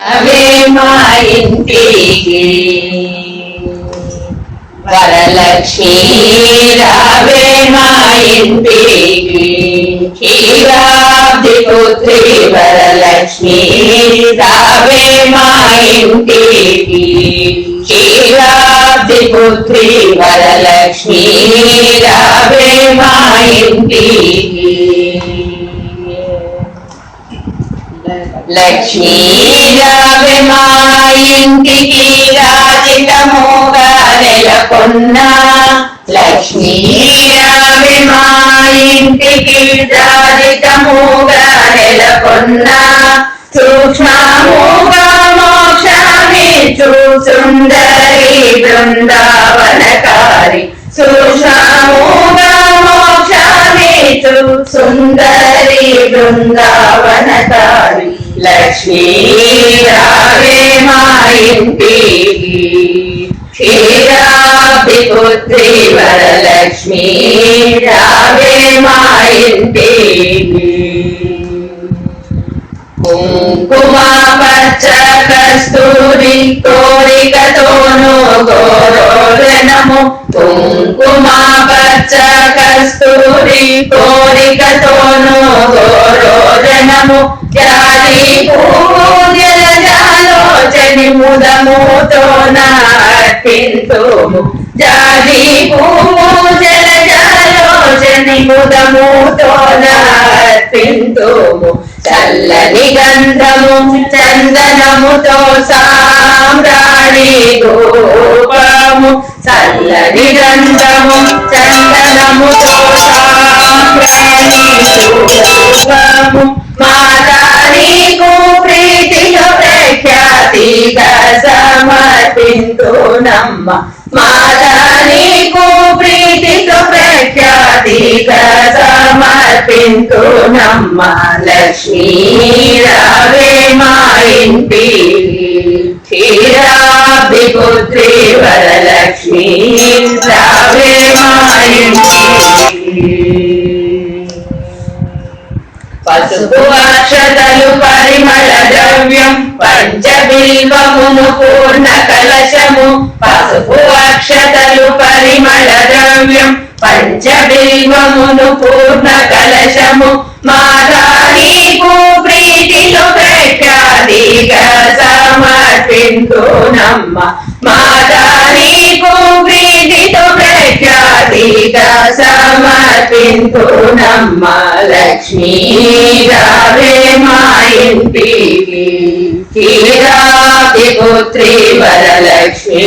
అవే మా ఇంటికి. వరలక్ష్మి రావే మా ఇంటికి. క్షీరాబ్ది పుత్రి వరలక్ష్మి రావే మా ఇంటికి. క్షీరాబ్ది పుత్రి వరలక్ష్మి రావే మా ఇంటికి. లక్ష్మీ మా ఇంటికి రాజితముగా నెలకొన్న లక్ష్మీ రావే మా ఇంటికి రాజితముగా నెలకొన్న సూక్ష్మముగా మోక్షాన్ని చూసుందరి బృందావనకారి. సూక్ష్మముగా మోక్షాన్ని సుందరి బృందావనకారి లక్ష్మీ రావే మా ఇంటికి క్షీరాబ్ది పుత్రి వరలక్ష్మీ రావే మా ఇంటికి కుంకుమ పచ్చ కస్తూరి కోరికతోను గోరోరణము. కుంకుమ పచ్చ కస్తూరి కోరికతోను గోరోజనము జాతి పూజల జాలోచని ముదముతో నాటింతుము జాతి పూజల జాలోచని ముదముతో నాటింతుము చల్లని గంధము చందనముతో సామ్రాణి గోపము చల్లని గంధము చందనముతో మాతా నీకు ప్రీతిలో ప్రఖ్యాతిగా సమర్పింతునమ్మ మాతా నీకు ప్రీతితో ప్రఖ్యాతిగా సమర్పింతునమ్మ లక్ష్మీ రావే మా ఇంటి క్షీరాబ్ది పుత్రి వరలక్ష్మీ రావే మా ఇంటి పసుపు అక్షతలు పరిమళ ద్రవ్యం పంచబిల్వమును పూర్ణ కలశము. పసుపు అక్షతలు పరిమళ ద్రవ్యం పంచబిల్వమునము పూర్ణ కలశము. మాదానీకు ప్రీతిలో ప్రఖ్యాతిగా సమర్పింతునమ్మ మాదా ప్రీతితో ప్రఖ్యాతిగా సమర్పింతునమ్మ లక్ష్మీ రావే మా ఇంటికి క్షీరాది పుత్రి వరలక్ష్మీ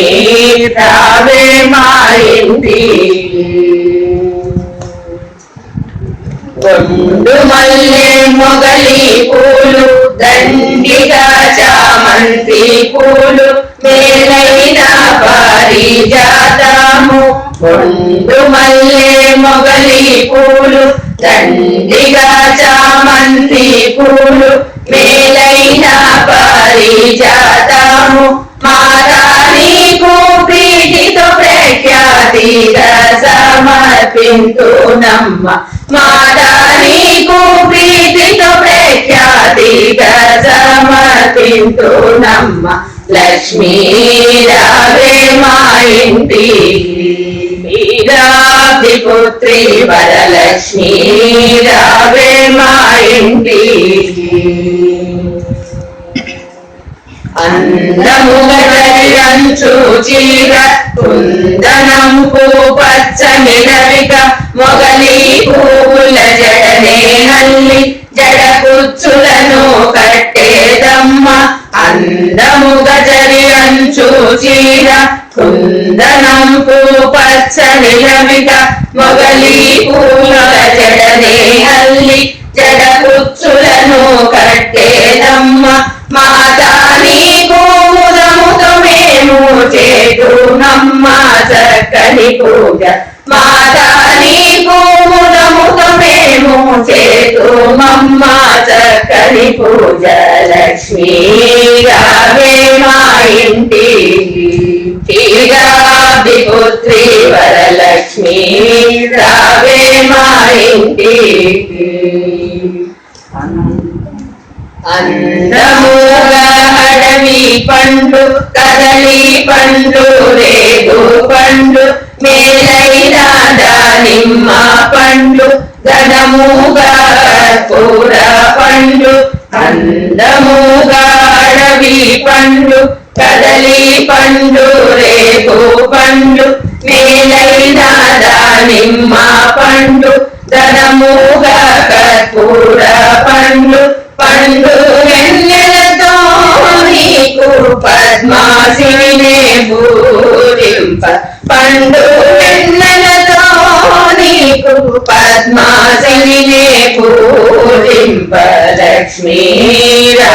రావే మా ఇంటికి కొండు మల్లె మొగలి పూలు దండిగా చామంతి పూలు మేలైన పారిజాతము. కొండు మల్లె మొగలి పూలు దండిగా చామంతి పూలు. మేలైన పారిజాతము. మాతా నీకు ప్రీతితో ప్రఖ్యాతిగా సమర్పింతునమ్మ మాతా ప్రీతితో ప్రఖ్యాతిగా సమర్పింతునమ్మ లక్ష్మీ రావే మా ఇంటి. మీరాది పుత్రి వరలక్ష్మీ రావే మా ఇంటికి అందముగంచు చీర కుందనం పూ పచ్చని రవిక మొగలి పూ పచ్చని రవిక మొగలి పువ్వుల జడనే అల్లి జడ కుచ్చులను కట్టేదమ్మ మాతా నీకు ముదముతో మేము చేతునమ్మ చక్కని పూజ మాతా నీకు ముదముతో మేము చేతుమమ్మ చక్కని పూజ లక్ష్మీ రావే మా ఇంటికి పుత్రి వరలక్ష్మి రావే మా ఇంటికి అందముగా పండు రేగు పండు మేలైనా దానిమ్మ పండు ఘనముగా కూర పండు అందముగా అడవి పండ్లు కదలి పండు రేగు పండు మేలైన దానిమ్మ పండ్లు ధనముగా కర్పూర పండ్లు పండు వెన్నెలతో నీకు పద్మాసినే పూరింప పండు వెన్నెలతో నీకు పద్మాసినే పూరింప లక్ష్మీరా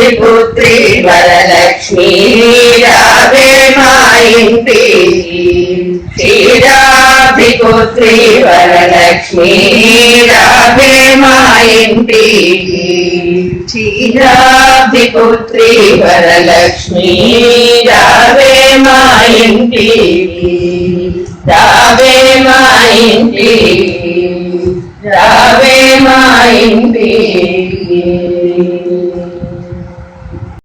పుత్రి వరలక్ష్మి రావే మాయింటి. క్షీరాభిపుత్రి వరలక్ష్మి రావే మాయింటి. క్షీరాభిపుత్రి వరలక్ష్మి రావే మాయింటి. రావే మాయింటి. రావే మాయింటి.